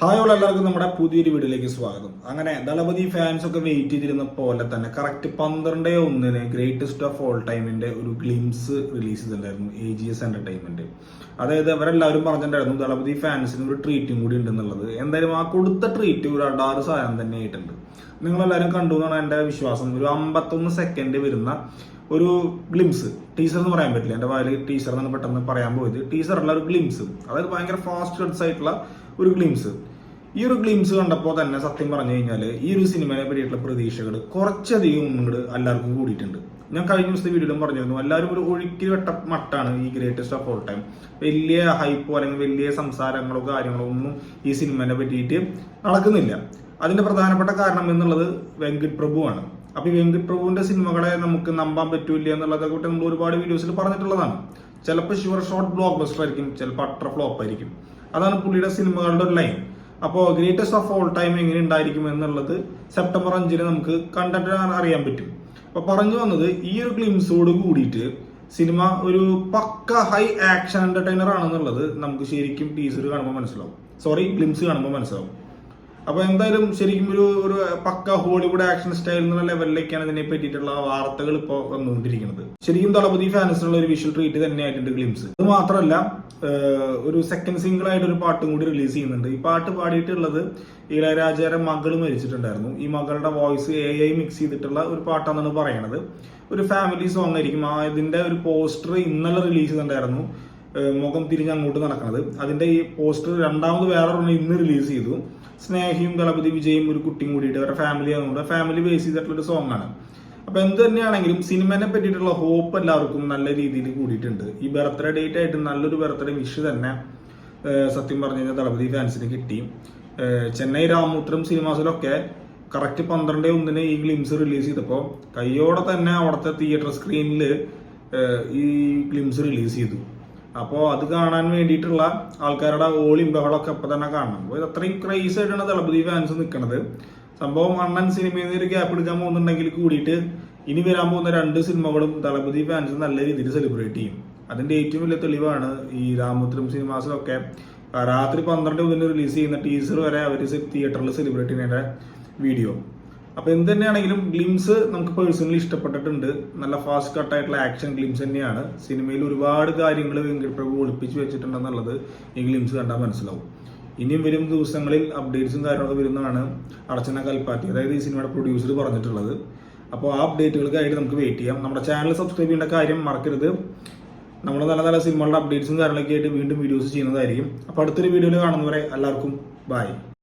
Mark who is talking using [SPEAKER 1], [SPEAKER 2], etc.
[SPEAKER 1] Hi ഉള്ള എല്ലാവർക്കും നമ്മുടെ പുതിയൊരു വീഡിയോയിലേക്ക് സ്വാഗതം. അങ്ങനെ ദളപതി ഫാൻസ് ഒക്കെ വെയിറ്റ് ചെയ്തിരുന്ന പോലെ തന്നെ കറക്റ്റ് പന്ത്രണ്ട് ഒന്നിന് ഗ്രേറ്റസ്റ്റ് ഓഫ് ഓൾ ടൈമിന്റെ ഒരു ഗ്ലിംസ് റിലീസ് ചെയ്തിട്ടുണ്ടായിരുന്നു എ ജി എസ് എന്റർടൈൻമെന്റ് അതായത് അവരെല്ലാവരും പറഞ്ഞിട്ടുണ്ടായിരുന്നു ദളപതി ഫാൻസിന് ഒരു ട്രീറ്റും കൂടി ഉണ്ടെന്നുള്ളത്. എന്തായാലും ആ കൊടുത്ത ട്രീറ്റ് ഒരു അടാറ് സാധനം തന്നെ ആയിട്ടുണ്ട്. നിങ്ങളെല്ലാവരും കണ്ടു എന്നാണ് എന്റെ വിശ്വാസം. ഒരു അമ്പത്തൊന്ന് സെക്കൻഡ് വരുന്ന ഒരു ഗ്ലിംസ് ടീസർ എന്ന് പറയാൻ പറ്റില്ല. എന്റെ വായിൽ ടീസർ എന്നാണ് പെട്ടെന്ന് പറയാൻ പോയത്. ടീസറുള്ള ഒരു ഗ്ലിംസ് അതായത് ഭയങ്കര ഫാസ്റ്റ് കട്ട്സ് ആയിട്ടുള്ള ഒരു ഗ്ലിംസ് ഈ ഒരു ഗ്ലിംസ് കണ്ടപ്പോൾ തന്നെ സത്യം പറഞ്ഞു കഴിഞ്ഞാൽ ഈ ഒരു സിനിമയെ പറ്റിയിട്ടുള്ള പ്രതീക്ഷകൾ കുറച്ചധികം ഇങ്ങോട്ട് എല്ലാവർക്കും കൂടിയിട്ടുണ്ട്. ഞാൻ കഴിഞ്ഞ ദിവസത്തെ വീഡിയോയിലും പറഞ്ഞിരുന്നു എല്ലാവരും ഒരു ഒഴുക്കി വെട്ട മട്ടാണ് ഈ ഗ്രേറ്റസ്റ്റ് ഓഫ് ഓൾ ടൈം വലിയ ഹൈപ്പോ അല്ലെങ്കിൽ വലിയ സംസാരങ്ങളോ കാര്യങ്ങളോ ഒന്നും ഈ സിനിമയെ പറ്റിയിട്ട് നടക്കുന്നില്ല. അതിന്റെ പ്രധാനപ്പെട്ട കാരണം എന്നുള്ളത് വെങ്കട് പ്രഭുവാണ്. അപ്പൊ ഈ പ്രഭുവിന്റെ സിനിമകളെ നമുക്ക് നമ്പാൻ പറ്റൂല എന്നുള്ളതൊക്കെ കൂട്ടി നമ്മൾ ഒരുപാട് വീഡിയോസിൽ പറഞ്ഞിട്ടുള്ളതാണ്. ചിലപ്പോൾ ഷുവർ ഷോർട്ട് ബ്ലോക്ക് ബസ്റ്റർ ആയിരിക്കും ചിലപ്പോൾ അട്ടർ ഫ്ലോപ്പ് ആയിരിക്കും. അതാണ് പുള്ളിയുടെ സിനിമകളുടെ ഒരു ലൈൻ അപ്പോൾ ഗ്രേറ്റസ്റ്റ് ഓഫ് ഓൾ ടൈം എങ്ങനെ ഉണ്ടായിരിക്കും എന്നുള്ളത് സെപ്റ്റംബർ അഞ്ചിന് നമുക്ക് കണ്ടന്റ് അറിയാൻ പറ്റും. അപ്പോൾ പറഞ്ഞു വന്നത് ഈ ഒരു ഗ്ലിംസോട് കൂടിയിട്ട് സിനിമ ഒരു പക്ക ഹൈ ആക്ഷൻ എന്റർടൈനർ ആണെന്നുള്ളത് നമുക്ക് ശരിക്കും ടീസർ കാണുമ്പോൾ മനസ്സിലാവും. സോറി ഗ്ലിംസ് കാണുമ്പോൾ മനസ്സിലാവും. അപ്പൊ എന്തായാലും ശരിക്കും ഒരു ഒരു പക്ക ഹോളിവുഡ് ആക്ഷൻ സ്റ്റൈൽ എന്നുള്ള ലെവലിലേക്കാണ് ഇതിനെ പറ്റിയിട്ടുള്ള വാർത്തകൾ ഇപ്പോൾ വന്നുകൊണ്ടിരിക്കുന്നത്. ശരിക്കും തളപതി ഫാൻസിനുള്ള ഒരു വിഷ്വൽ ട്രീറ്റ് തന്നെയായിട്ടുണ്ട് ഗ്ലിംസ് അത് മാത്രമല്ല ഒരു സെക്കൻഡ് സിംഗിൾ ആയിട്ട് ഒരു പാട്ടും കൂടി റിലീസ് ചെയ്യുന്നുണ്ട്. ഈ പാട്ട് പാടിയിട്ടുള്ളത് ഇളയരാജയുടെ മകൾ മരിച്ചിട്ടുണ്ടായിരുന്നു. ഈ മകളുടെ വോയിസ് എ ഐ മിക്സ് ചെയ്തിട്ടുള്ള ഒരു പാട്ടാണെന്നാണ് പറയണത്. ഒരു ഫാമിലി സോങ് ആയിരിക്കും. ആ ഇതിന്റെ ഒരു പോസ്റ്റർ ഇന്നലെ റിലീസ് ചെയ്തിട്ടുണ്ടായിരുന്നു. മുഖം തിരിഞ്ഞ് അങ്ങോട്ട് നടക്കുന്നത് അതിന്റെ ഈ പോസ്റ്റർ രണ്ടാമത് വേറൊരെണ്ണം ഇന്ന് റിലീസ് ചെയ്തു. സ്നേഹിയും ദളപതി വിജയും ഒരു കുട്ടിയും കൂടിയിട്ട് അവരുടെ ഫാമിലി ആയതുകൊണ്ട് ഫാമിലി ബേസ് ചെയ്തിട്ടുള്ള ഒരു സോങ് ആണ്. അപ്പൊ എന്ത് തന്നെയാണെങ്കിലും സിനിമനെ പറ്റിയിട്ടുള്ള ഹോപ്പ് എല്ലാവർക്കും നല്ല രീതിയിൽ കൂടിയിട്ടുണ്ട്. ഈ ബർത്ത്ഡേ ഡേറ്റ് ആയിട്ട് നല്ലൊരു ബർത്ത്ഡേ വിഷ് തന്നെ സത്യം പറഞ്ഞു കഴിഞ്ഞാൽ ദളപതി ഫാൻസിന് കിട്ടി. ചെന്നൈ രാമൂത്രം സിനിമാസിലൊക്കെ കറക്റ്റ് പന്ത്രണ്ട് ഒന്നിന് ഈ ഗ്ലിംസ് റിലീസ് ചെയ്തപ്പോൾ കയ്യോടെ തന്നെ അവിടുത്തെ തിയേറ്റർ സ്ക്രീനിൽ ഈ ഗ്ലിംസ് റിലീസ് ചെയ്തു. അപ്പോൾ അത് കാണാൻ വേണ്ടിയിട്ടുള്ള ആൾക്കാരുടെ ഓളിയും ബഹളമൊക്കെ അപ്പൊ തന്നെ കാണണം. അപ്പോൾ ഇത് അത്രയും ക്രൈസ് ആയിട്ടാണ് ദളപതി ഫാൻസ് നിൽക്കുന്നത് സംഭവം അണ്ണൻ സിനിമയിൽ നിന്ന് ഒരു ഗ്യാപ്പ് എടുക്കാൻ പോകുന്നുണ്ടെങ്കിൽ കൂടിയിട്ട് ഇനി വരാൻ പോകുന്ന രണ്ട് സിനിമകളും ദളപതി ഫാൻസ് നല്ല രീതിയിൽ സെലിബ്രേറ്റ് ചെയ്യും. അതിന്റെ ഏറ്റവും വലിയ തെളിവാണ് ഈ രാമപുത്രം സിനിമാസിലൊക്കെ രാത്രി പന്ത്രണ്ട് മുതൽ റിലീസ് ചെയ്യുന്ന ടീസർ വരെ അവർ തിയേറ്ററിൽ സെലിബ്രേറ്റ് ചെയ്യുന്നതിന്റെ വീഡിയോ അപ്പൊ എന്ത് തന്നെയാണെങ്കിലും ഗ്ലിംസ് നമുക്ക് പേഴ്സണലി ഇഷ്ടപ്പെട്ടിട്ടുണ്ട്. നല്ല ഫാസ്റ്റ് കട്ടായിട്ടുള്ള ആക്ഷൻ ഗ്ലിംസ് തന്നെയാണ്. സിനിമയിൽ ഒരുപാട് കാര്യങ്ങൾ വെങ്കട് പ്രഭു ഒളിപ്പിച്ച് വെച്ചിട്ടുണ്ടെന്നുള്ളത് ഈ ഗ്ലിംസ് കണ്ടാൽ മനസ്സിലാവും. ഇനിയും വരും ദിവസങ്ങളിൽ അപ്ഡേറ്റ്സും കാര്യങ്ങളൊക്കെ വരുന്നതാണ് അടച്ചന കൽപ്പാത്തി അതായത് ഈ സിനിമയുടെ പ്രൊഡ്യൂസർ പറഞ്ഞിട്ടുള്ളത്. അപ്പോൾ ആ അപ്ഡേറ്റുകൾക്കായിട്ട് നമുക്ക് വെയിറ്റ് ചെയ്യാം. നമ്മുടെ ചാനൽ സബ്സ്ക്രൈബ് ചെയ്യേണ്ട കാര്യം മറക്കരുത്. നമ്മൾ നല്ല നല്ല സിനിമകളുടെ അപ്ഡേറ്റ്സും കാര്യങ്ങളൊക്കെ ആയിട്ട് വീണ്ടും വീഡിയോസ് ചെയ്യുന്നതായിരിക്കും. അപ്പോൾ അടുത്തൊരു വീഡിയോയിൽ കാണുന്നവരെ എല്ലാവർക്കും ബൈ